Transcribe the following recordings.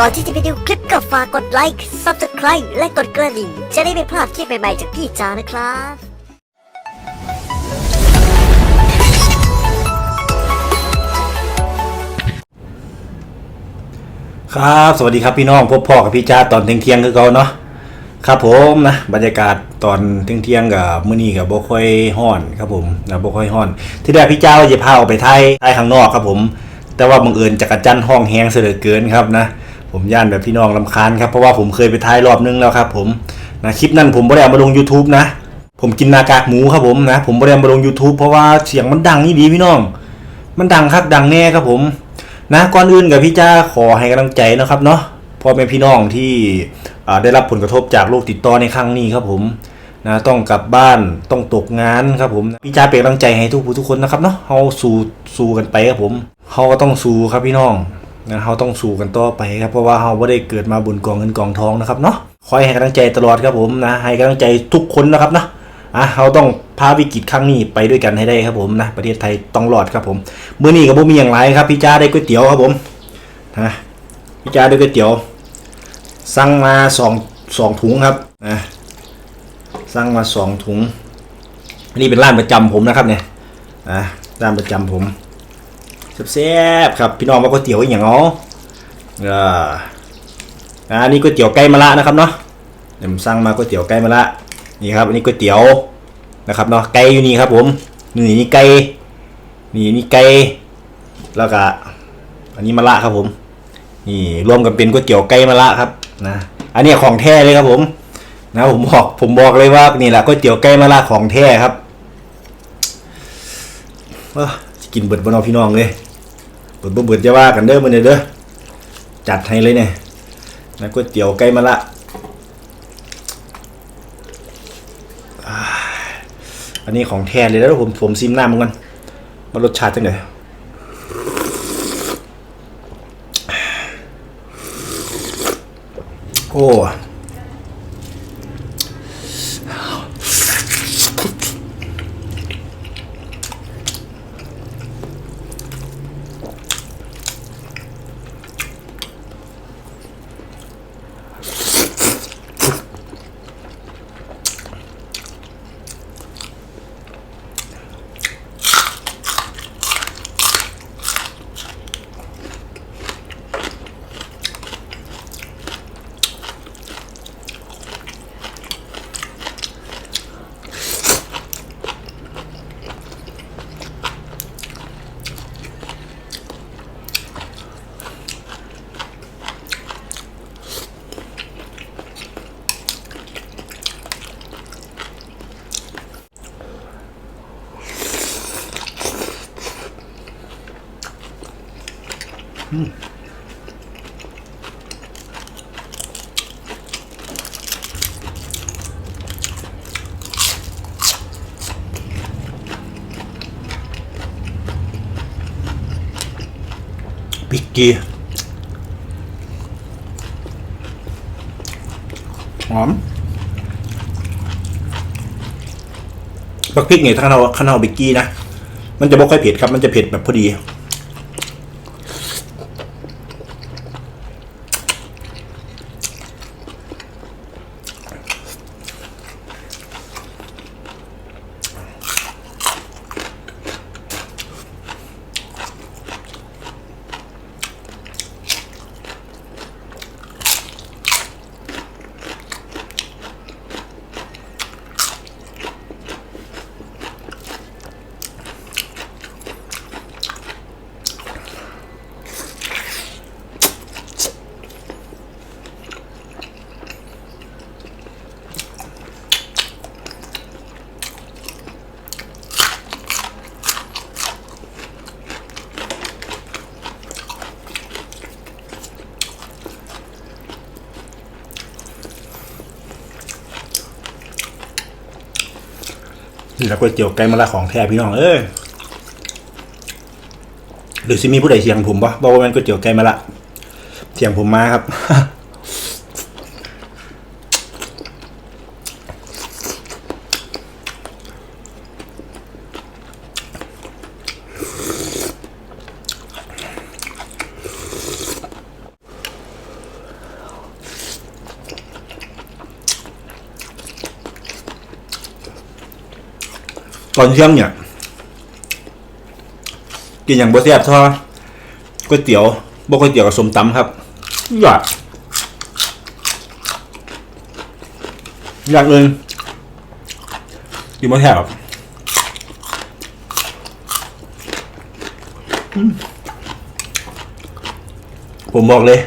ก่อนที่จะไปดูคลิปก็ฝากกดไลค์ Subscribe และกดกระดิ่ง จะได้ไม่พลาดคลิปใหม่ๆจากพี่จานะครับครับสวัสดีครับพี่น้องพบพ่อกับพี่จ้าตอนเที่ยงเที่ยงคือเขาเนาะครับผมนะบรรยากาศตอนเที่ยงเที่ยงกับมื้อนี้กับบ่ค่อยฮ้อนครับผมนะบ่ค่อยฮ้อน ที่แรกพี่เจ้าจะพาออกไปไทยไทยข้างนอกครับผม แต่ว่าบังเอิญจักรจันทร์ห้องแฮงเสือเกินครับนะ ผมย่านแบบพี่น้องลำคาญครับเพราะว่าผมเคยไปไทยรอบนึงแล้วครับ ผมนะคลิปนั้นผมบ่ได้เอามาลง YouTube นะ ผมกินนากากหมูครับผมนะผมบ่ได้เอามาลง YouTube เพราะว่าเสียงมันดังนี่ดีพี่น้อง มันดังครับดังแน่ครับผมนะก่อนอื่นกับพี่จ้าขอให้กำลังใจนะครับเนาะพ่อแม่พี่น้องที่ได้รับผลกระทบจากโรคติดต่อในครั้งนี้ครับผมนะต้องกลับบ้านต้องตกงานครับผมพี่จ้าเป็นกำลังใจให้ทุกผู้ทุกคนนะครับเนาะเฮาสู้สู้กันไปครับผมเฮาก็ต้องสู้ครับพี่น้อง นะเฮาต้องสู้กันต่อไปครับเพราะว่าเฮาบ่ได้เกิดมาบนกองเงินกองทองนะครับเนาะคอยให้กำลังใจตลอดครับผมนะให้กำลังใจทุกคนนะครับเนาะอะเราต้องพาวิกฤตครั้งนี้ไปด้วยกันให้ได้ครับผมนะประเทศไทยต้องรอดครับผมมื้อนี้กับผมมีอย่างไรครับพี่จ้าได้ก๋วยเตี๋ยวครับผมนะพี่จ้าได้ก๋วยเตี๋ยวสั่งมาสองสองถุงครับนะสั่งมาสองถุงนนี้เป็นร้านประจำผมนะครับเนี่ยนะร้านประจำผม แซ่บๆครับพี่น้องว่าก๋วยเตี๋ยวอย่างอ๋อเอออ่าอันนี้ก๋วยเตี๋ยวไก่มะระนะครับเนาะเดี๋ยวผมสั่งมาก๋วยเตี๋ยวไก่มะระนี่ครับอันนี้ก๋วยเตี๋ยวนะครับเนาะไก่อยู่นี่ครับผมนี่นี่ไก่นี่นี่ไก่แล้วก็อันนี้มะระครับผม นี่รวมกันเป็นก๋วยเตี๋ยวไก่มะระครับนะอันนี้ของแท้เลยครับผม นะผมบอกผมบอกเลยว่านี่แหละก๋วยเตี๋ยวไก่มะระของแท้ครับกินเบิดบนเอาพี่น้องเลย เบิดบ่เบิดจะว่ากันเด้อมันเด้อจัดให้เลยเนี่ยนะก๋วยเตี๋ยวไก่มะระอันนี้ของแท้เลยแล้วผมผมซิมหน้ามันกันมารสชาติจังเลยโอ้ ปิกกี้หอมบักพริกเนี่ยถ้าเราถ้าเราบิกกี้นะ มันจะไม่ค่อยเผ็ดครับ มันจะเผ็ดแบบพอดี นี่ละก๋วยเตี๋ยวไก่มะระของแท้พี่น้องเอ้ยหรือสิมีผู้ใดเสียงผมปะบอกว่ามันก๋วยเตี๋ยวไก่มะระเสียงผมมาครับ ตอนเที่ยงเนี่ย กินอย่างบ่แซ่บท่าก๋วยเตี๋ยวบ่ก๋วยเตี๋ยวกับสมตำครับยอดอย่างอื่นกินบ่แซ่บผมบอกเลย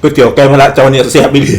ก๋วยเตี๋ยวไก่มะระเจ้าเนี่ยแซ่บอีหลี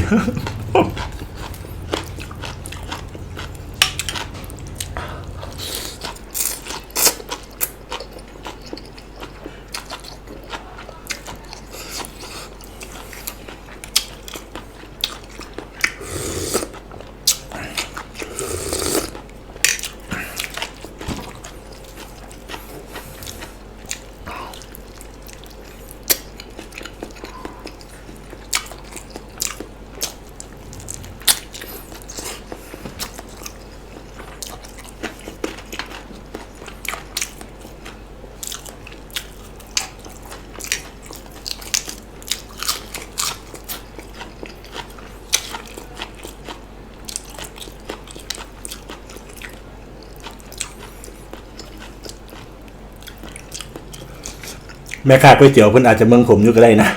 แม่ค้าก๋วยเตี๋ยวเพิ่นอาจจะเมืองผมอยู่ก็ได้นะ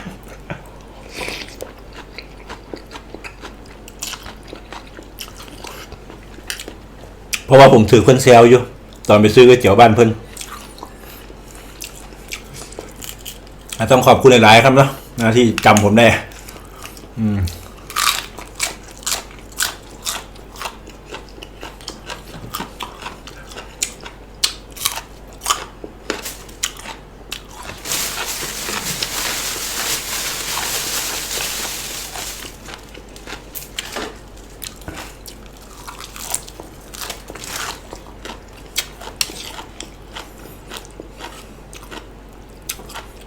เพราะว่าผมถือเพิ่นแซวอยู่ ตอนไปซื้อก๋วยเตี๋ยวบ้านเพิ่นต้องขอบคุณหลาย ๆ ครับเนาะนะที่จำผมได้ อืม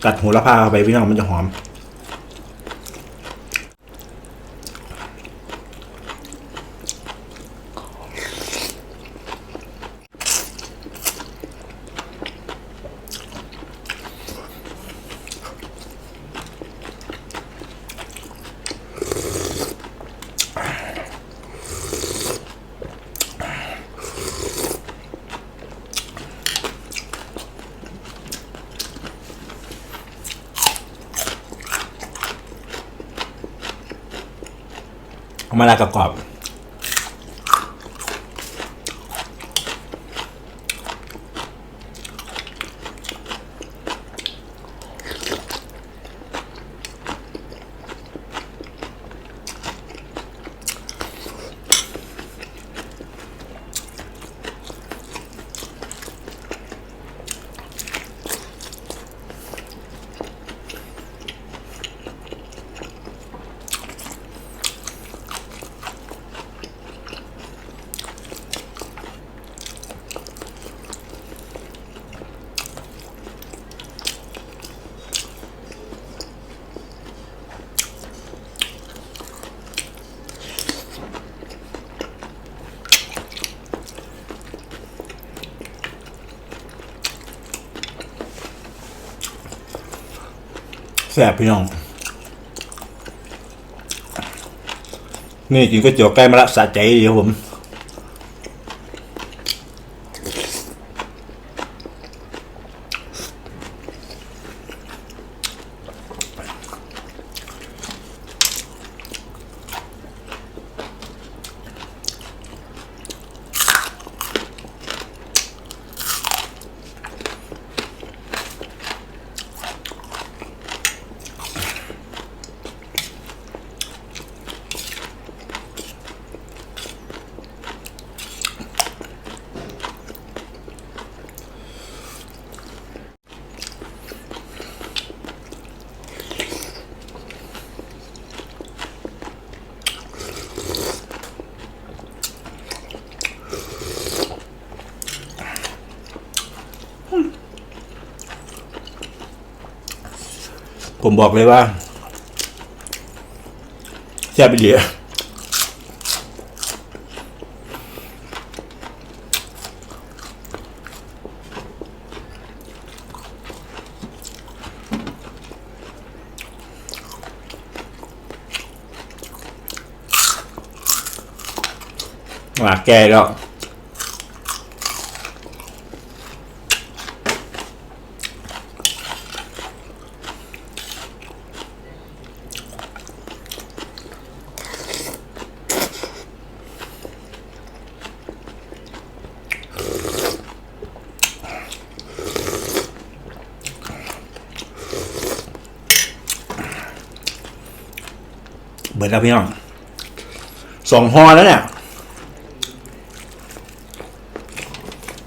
กัดโหัวละพาเข้าไปพี่น้องมันจะหอม mara ka kwabo ซ่บพี่น้อง นี่กินก๋วยเตี๋ยวไก่มาละสะใจดีครับผม ผมบอกเลยว่าแซ่บเหลียว่าแกแล้ว เบิดแล้วพี่น้องสองห่อแล้วเนี่ย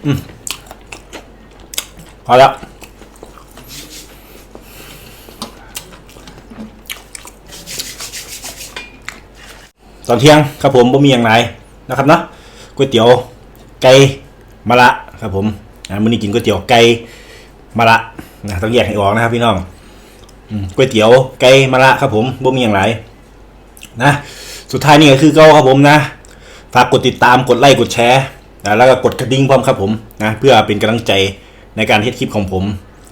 อืมพอแล้วตอนเที่ยงครับผมบ่มีอย่างไรนะครับเนาะก๋วยเตี๋ยวไก่มะระครับผมนะมื้อนี้กินก๋วยเตี๋ยวไก่มะระนะต้องแยกให้ออกนะครับพี่น้องก๋วยเตี๋ยวไก่มะระครับผมบ่มีอย่างไร นะ สุดท้ายนี่ก็คือเก้าครับผมนะ ฝากกดติดตามกดไลค์กดแชร์นะแล้วก็กดกระดิ่งพร้อมครับผมนะเพื่อเป็นกำลังใจในการเฮ็ดคลิปของผม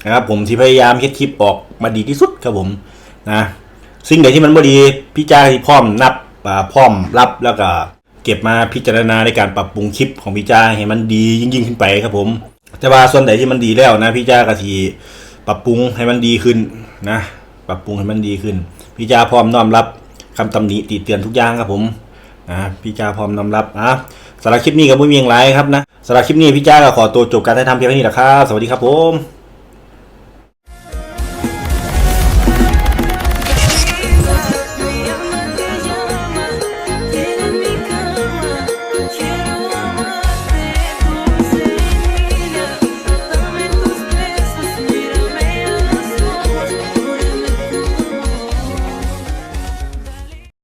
นะครับผมที่พยายามเฮ็ดคลิปออกมาดีที่สุดครับผมนะสิ่งใดที่มันบ่ดีพี่จ้าที่พร้อมนับอ่าพร้อมรับแล้วก็เก็บมาพิจารณาในการปรับปรุงคลิปของพี่จ้าให้มันดียิ่งยิ่งขึ้นไปครับผม แต่ว่าส่วนใดที่มันดีแล้วนะพี่จ้าก็ทีปรับปรุงให้มันดีขึ้นนะ ปรับปรุงให้มันดีขึ้นพี่จ้าพร้อมน้อมรับ คำตำหนิติเตือนทุกอย่างครับผมนะพี่จ้าพร้อมนำรับอะสำหรับคลิปนี้ก็ไม่มีอย่างไรครับนะสำหรับคลิปนี้พี่จ้าก็ขอตัวจบการถ่ายทำเพียงเท่านี้แหละครับ สวัสดีครับผม